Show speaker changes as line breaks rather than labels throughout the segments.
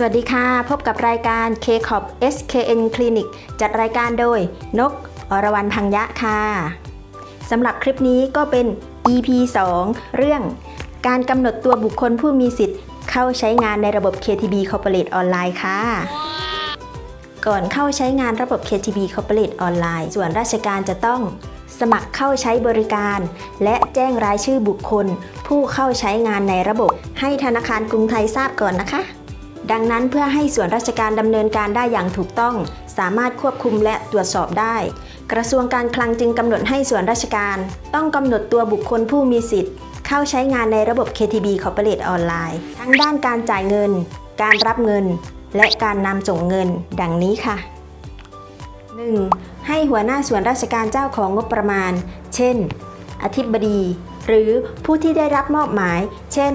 สวัสดีค่ะ พบกับรายการ k c o p SKN Clinic จัดรายการโดย นก อรวรรณพังยะค่ะสำหรับคลิปนี้ก็เป็น EP 2 เรื่อง การกำหนดตัวบุคคลผู้มีสิทธิ์ เข้าใช้งานในระบบ KTB Corporate ออนไลน์ค่ะ ก่อนเข้าใช้งานระบบ KTB Corporate ออนไลน์ส่วนราชการจะต้อง สมัครเข้าใช้บริการ และแจ้งรายชื่อบุคคล ผู้เข้าใช้งานในระบบ ให้ธนาคารกรุงไทยทราบก่อนนะคะ ดังนั้นเพื่อให้ส่วนราชการดำเนินการได้อย่างถูกต้อง สามารถควบคุมและตรวจสอบได้ กระทรวงการคลังจึงกำหนดให้ส่วนราชการ ต้องกำหนดตัวบุคคลผู้มีสิทธิ์ เข้าใช้งานในระบบ KTB Corporate ออนไลน์ทั้งด้านการจ่ายเงิน การรับเงิน และการนำส่งเงิน ดังนี้ค่ะ 1. ให้หัวหน้าส่วนราชการเจ้าของงบประมาณ เช่น อธิบดี หรือผู้ที่ได้รับมอบหมาย เช่น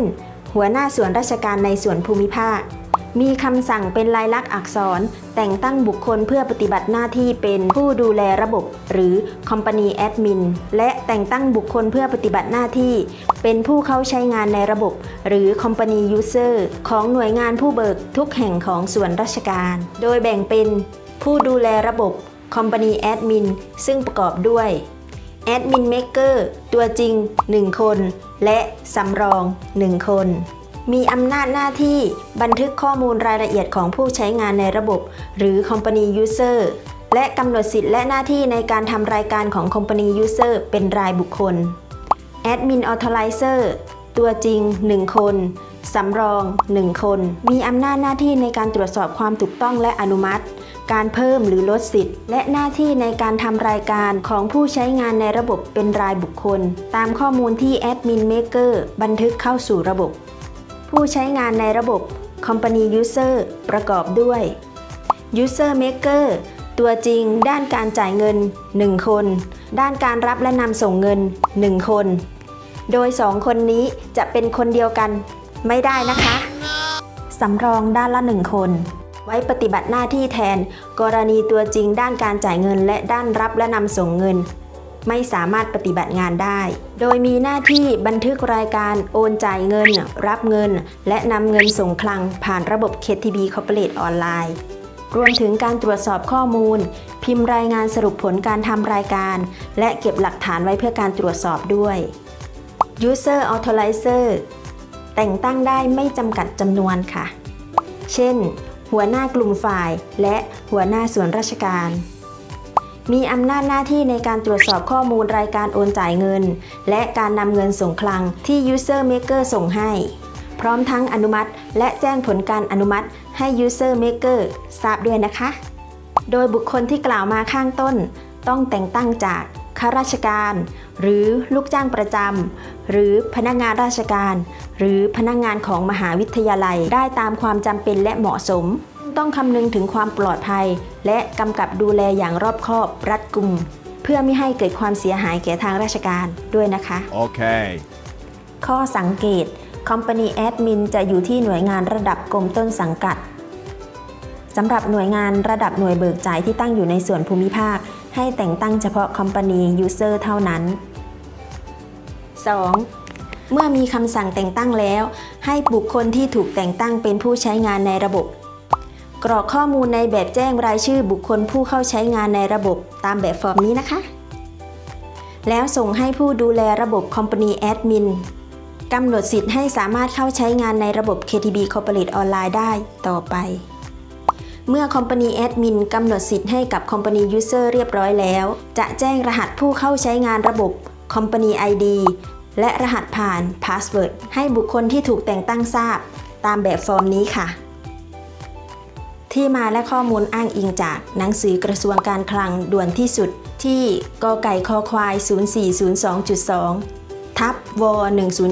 หัวหน้าส่วนราชการในส่วนภูมิภาค มีคำสั่งเป็นลายลักษณ์อักษร แต่งตั้งบุคคลเพื่อปฏิบัติหน้าที่เป็นผู้ดูแลระบบ หรือ Company Admin และแต่งตั้งบุคคลเพื่อปฏิบัติหน้าที่ เป็นผู้เข้าใช้งานในระบบ หรือ Company User ของหน่วยงานผู้เบิกทุกแห่งของส่วนราชการ โดยแบ่งเป็น ผู้ดูแลระบบ Company Admin ซึ่งประกอบด้วย Admin Maker ตัวจริง 1 คน และสำรอง 1 คน มีอำนาจหน้าที่บันทึกข้อมูลรายละเอียดของผู้ใช้งานในระบบ หรือ Company User และกำหนดสิทธิ์และหน้าที่ในการทำรายการของ Company User เป็นรายบุคคล Admin Authorizer ตัวจริง 1 คน สำรอง 1 คน มีอำนาจหน้าที่ในการตรวจสอบความถูกต้องและอนุมัติ การเพิ่มหรือลดสิทธิ์ และหน้าที่ในการทำรายการของผู้ใช้งานในระบบเป็นรายบุคคล ตามข้อมูลที่ Admin Maker บันทึกเข้าสู่ระบบ ผู้ใช้งานในระบบ Company User ประกอบด้วย User Maker ตัวจริงด้านการจ่ายเงิน 1 คน ด้านการรับและนำส่งเงิน 1 คน โดย 2 คนนี้จะเป็นคนเดียวกันไม่ได้นะคะ สำรองด้านละ 1 คน ไว้ปฏิบัติหน้าที่แทน กรณีตัวจริงด้านการจ่ายเงิน และด้านรับและนำส่งเงิน ไม่สามารถปฏิบัติงานได้ โดยมีหน้าที่บันทึกรายการโอนจ่ายเงิน รับเงิน และนำเงินส่งคลังผ่านระบบ KTB Corporate ออนไลน์รวมถึงการตรวจสอบข้อมูล พิมพ์รายงานสรุปผลการทำรายการ และเก็บหลักฐานไว้เพื่อการตรวจสอบด้วย User Authorizer แต่งตั้งได้ไม่จำกัดจำนวนค่ะ เช่น หัวหน้ากลุ่มฝ่ายและหัวหน้าส่วนราชการ มีอำนาจหน้าที่ในการตรวจสอบข้อมูลรายการโอนจ่ายเงิน และการนำเงินส่งคลังที่ User Maker ส่งให้ พร้อมทั้งอนุมัติ และแจ้งผลการอนุมัติให้ User Maker ทราบด้วยนะคะ โดยบุคคลที่กล่าวมาข้างต้น ต้องแต่งตั้งจากข้าราชการ หรือลูกจ้างประจำหรือพนักงานราชการ หรือพนักงานของมหาวิทยาลัยได้ตามความจำเป็นและเหมาะสม ต้องคำนึงถึงความปลอดภัย และกำกับดูแลอย่างรอบคอบ รัดกุม เพื่อไม่ให้เกิดความเสียหายแก่ทางราชการด้วยนะคะ
Okay.
ข้อสังเกต Company Admin จะอยู่ที่หน่วยงานระดับกรมต้นสังกัดสำหรับหน่วยงานระดับหน่วยเบิกจ่ายที่ตั้งอยู่ในส่วนภูมิภาค ให้แต่งตั้งเฉพาะ Company User เท่านั้น 2. เมื่อมีคำสั่งแต่งตั้งแล้ว ให้บุคคลที่ถูกแต่งตั้งเป็นผู้ใช้งานในระบบ กรอกข้อมูลในแบบแจ้งรายชื่อบุคคลผู้เข้าใช้งานในระบบตามแบบฟอร์มนี้นะคะ แล้วส่งให้ผู้ดูแลระบบ Company Admin กำหนดสิทธิ์ให้สามารถเข้าใช้งานในระบบ KTB Corporate ออนไลน์ได้ต่อไป เมื่อ Company Admin กำหนดสิทธิ์ให้กับ Company User เรียบร้อยแล้ว จะแจ้งรหัสผู้เข้าใช้งานระบบ Company ID และรหัสผ่าน Password ให้บุคคลที่ถูกแต่งตั้งทราบ ตามแบบฟอร์มนี้ค่ะ ที่มาและข้อมูลอ้างอิงจากหนังสือกระทรวงการคลังด่วนที่สุดที่กไก่คอควาย 0402.2 ทับว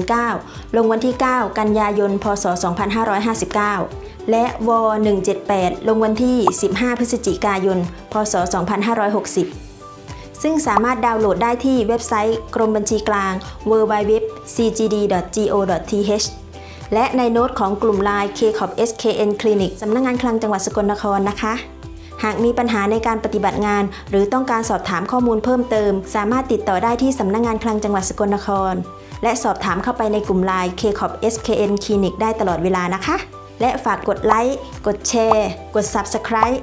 109 ลงวันที่ 9 กันยายน พศ 2559 และว178 ลงวันที่ 15 พฤศจิกายน พศ 2560 ซึ่งสามารถดาวน์โหลดได้ที่เว็บไซต์กรมบัญชีกลาง www.cgd.go.th และในโน้ตของกลุ่ม Line KCOP SKN Clinic สำนักงงานคลังจังหวัดสกลนครนะคะ หากมีปัญหาในการปฏิบัติงาน หรือต้องการสอบถามข้อมูลเพิ่มเติม สามารถติดต่อได้ที่สำนักงงานคลังจังหวัดสกลนคร และสอบถามเข้าไปในกลุ่ม Line KCOP SKN Clinic ได้ตลอดเวลานะคะ และฝากกดไลค์กดแชร์ กด Subscribe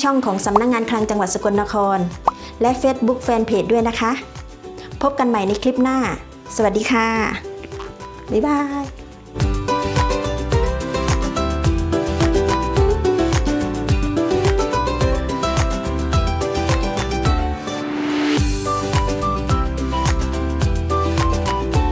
ช่องของสำนักงงานคลังจังหวัดสกลนคร และ Facebook Fanpage ด้วยนะคะ พบกันใหม่ในคลิปหน้า สวัสดีค่ะ บ๊ายบาย